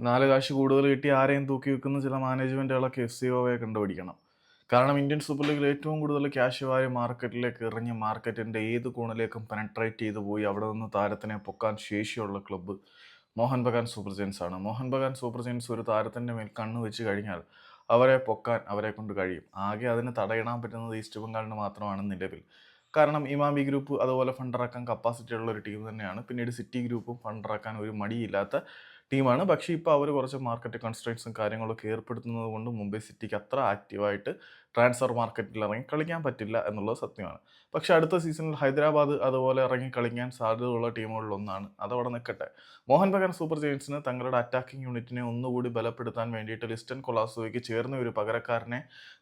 നാല് കാശ് കൂടുതൽ കിട്ടി ആരെയും തൂക്കി വെക്കുന്ന ചില മാനേജ്മെന്റുകളൊക്കെ എഫ് സി ഒയെ കണ്ടുപിടിക്കണം. കാരണം ഇന്ത്യൻ സൂപ്പർ ലീഗിൽ ഏറ്റവും കൂടുതൽ ക്യാഷ് വാരി മാർക്കറ്റിലേക്ക് ഇറങ്ങി മാർക്കറ്റിന്റെ ഏത് കോണിലേക്കും പെനട്രേറ്റ് ചെയ്തു പോയി അവിടെ നിന്ന് താരത്തിനെ പൊക്കാൻ ശേഷിയുള്ള club Mohun Bagan super giants ആണ്. മോഹൻ ബഗാൻ സൂപ്പർ ജെയിൻസ് ഒരു താരത്തിന്റെ മേൽ കണ്ണ് വെച്ച് കഴിഞ്ഞാൽ അവരെ പൊക്കാൻ അവരെ കൊണ്ട് കഴിയും. ആകെ അതിന് തടയിടാൻ പറ്റുന്നത് ഈസ്റ്റ് ബംഗാളിന് മാത്രമാണ് നിലവിൽ. കാരണം ഇമാമി ഗ്രൂപ്പ് അതുപോലെ ഫണ്ടിറക്കാൻ കപ്പാസിറ്റി ഉള്ള ഒരു ടീം തന്നെയാണ്. പിന്നീട് സിറ്റി ഗ്രൂപ്പും ഫണ്ടിറക്കാൻ ഒരു മടിയില്ലാത്ത ടീമാണ്. പക്ഷേ ഇപ്പോൾ അവർ കുറച്ച് മാർക്കറ്റ് കൺസ്ട്രൈൻസും കാര്യങ്ങളൊക്കെ ഏർപ്പെടുത്തുന്നത് കൊണ്ട് മുംബൈ സിറ്റിക്ക് അത്ര ആക്റ്റീവായിട്ട് ട്രാൻസ്ഫർ മാർക്കറ്റിൽ ഇറങ്ങി കളിക്കാൻ പറ്റില്ല എന്നുള്ളത് സത്യമാണ്. പക്ഷേ അടുത്ത സീസണിൽ ഹൈദരാബാദ് അതുപോലെ ഇറങ്ങി കളിക്കാൻ സാധ്യതയുള്ള ടീമുകളിലൊന്നാണ് അതവിടെ നിൽക്കട്ടെ. മോഹൻ ബഗാൻ സൂപ്പർ ജയൻസിന് തങ്ങളുടെ അറ്റാക്കിംഗ് യൂണിറ്റിനെ ഒന്നുകൂടി ബലപ്പെടുത്താൻ വേണ്ടിയിട്ട് ലിസ്റ്റൻ കൊളാസോയ്ക്ക് ചേർന്ന ഒരു പകരക്കാരനെ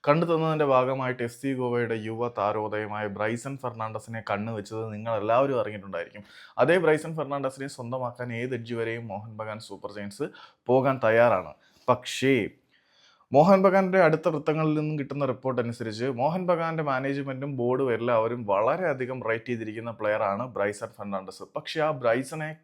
കണ്ടെത്തുന്നതിന്റെ ഭാഗമായിട്ട് എഫ് സി ഗോവയുടെ യുവ താരോദയമായ ബ്രൈസൺ ഫെർണാണ്ടസിനെ കണ്ണു വെച്ചത് നിങ്ങൾ എല്ലാവരും അറിഞ്ഞിട്ടുണ്ടായിരിക്കും. അതേ ബ്രൈസൺ ഫെർണാണ്ടസിനെ സ്വന്തമാക്കാൻ ഏത് എഡ്ജ് വരെയും മോഹൻ ബഗാൻ ജയൻസ് പോകാൻ തയ്യാറാണ്. പക്ഷേ മോഹൻ ബഗാന്റെ അടുത്ത വൃത്തങ്ങളിൽ നിന്നും കിട്ടുന്ന റിപ്പോർട്ട് അനുസരിച്ച് മോഹൻ ബഗാന്റെ മാനേജ്മെന്റും ബോർഡും എല്ലാവരും വളരെയധികം റൈറ്റ് ചെയ്തിരിക്കുന്ന പ്ലെയറാണ് ബ്രൈസൺ ഫെർണാണ്ടസ്. പക്ഷേ ആ ബ്രൈസനെ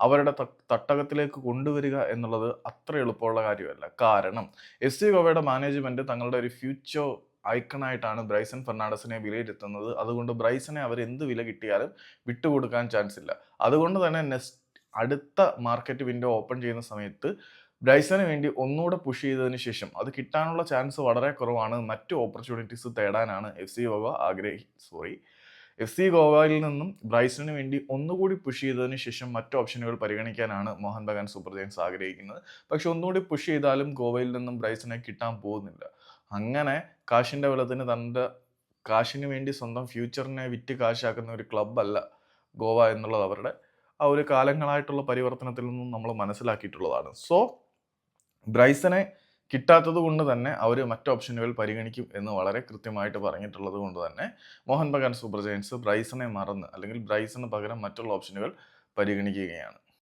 അവരുടെ തട്ടകത്തിലേക്ക് കൊണ്ടുവരിക എന്നുള്ളത് അത്ര എളുപ്പമുള്ള കാര്യമല്ല. കാരണം എസ് സി ഗോവയുടെ മാനേജ്മെന്റ് തങ്ങളുടെ ഒരു ഫ്യൂച്ചർ ഐക്കണായിട്ടാണ് ബ്രൈസൺ ഫെർണാണ്ടസിനെ വിലയിരുത്തുന്നത്. അതുകൊണ്ട് ബ്രൈസനെ അവർ എന്ത് വില കിട്ടിയാലും വിട്ടുകൊടുക്കാൻ ചാൻസ് ഇല്ല. അതുകൊണ്ട് തന്നെ നെക്സ്റ്റ് അടുത്ത മാർക്കറ്റ് വിൻഡോ ഓപ്പൺ ചെയ്യുന്ന സമയത്ത് ബ്രൈസന് വേണ്ടി ഒന്നുകൂടെ പുഷ് ചെയ്തതിന് ശേഷം അത് കിട്ടാനുള്ള ചാൻസ് വളരെ കുറവാണ്. മറ്റു ഓപ്പർച്യൂണിറ്റീസ് തേടാനാണ് എഫ് സി ഗോവ ആഗ്രഹി സോറി എഫ് സി ഗോവയിൽ നിന്നും ബ്രൈസണിന് വേണ്ടി ഒന്നുകൂടി പുഷ് ചെയ്തതിന് ശേഷം മറ്റു ഓപ്ഷനുകൾ പരിഗണിക്കാനാണ് മോഹൻ ബഗാൻ സൂപ്പർ ജയൻസ് ആഗ്രഹിക്കുന്നത്. പക്ഷെ ഒന്നുകൂടി പുഷ് ചെയ്താലും ഗോവയിൽ നിന്നും ബ്രൈസനെ കിട്ടാൻ പോകുന്നില്ല. അങ്ങനെ കാശിന്റെ ബലത്തിന് തന്റെ കാശിന് വേണ്ടി സ്വന്തം ഫ്യൂച്ചറിനെ വിറ്റ് കാശാക്കുന്ന ഒരു ക്ലബ്ബല്ല ഗോവ എന്നുള്ളത് അവരുടെ ആ ഒരു കാലങ്ങളായിട്ടുള്ള പരിവർത്തനത്തിൽ നിന്നും നമ്മൾ മനസ്സിലാക്കിയിട്ടുള്ളതാണ്. സോ ബ്രൈസനെ കിട്ടാത്തത് കൊണ്ട് തന്നെ അവർ മറ്റ് ഓപ്ഷനുകൾ പരിഗണിക്കും എന്ന് വളരെ കൃത്യമായിട്ട് പറഞ്ഞിട്ടുള്ളത് കൊണ്ട് തന്നെ മോഹൻ ബഗാൻ സൂപ്പർ ജയൻസ് ബ്രൈസനെ മറന്ന് അല്ലെങ്കിൽ ബ്രൈസന് പകരം മറ്റുള്ള ഓപ്ഷനുകൾ പരിഗണിക്കുകയാണ്.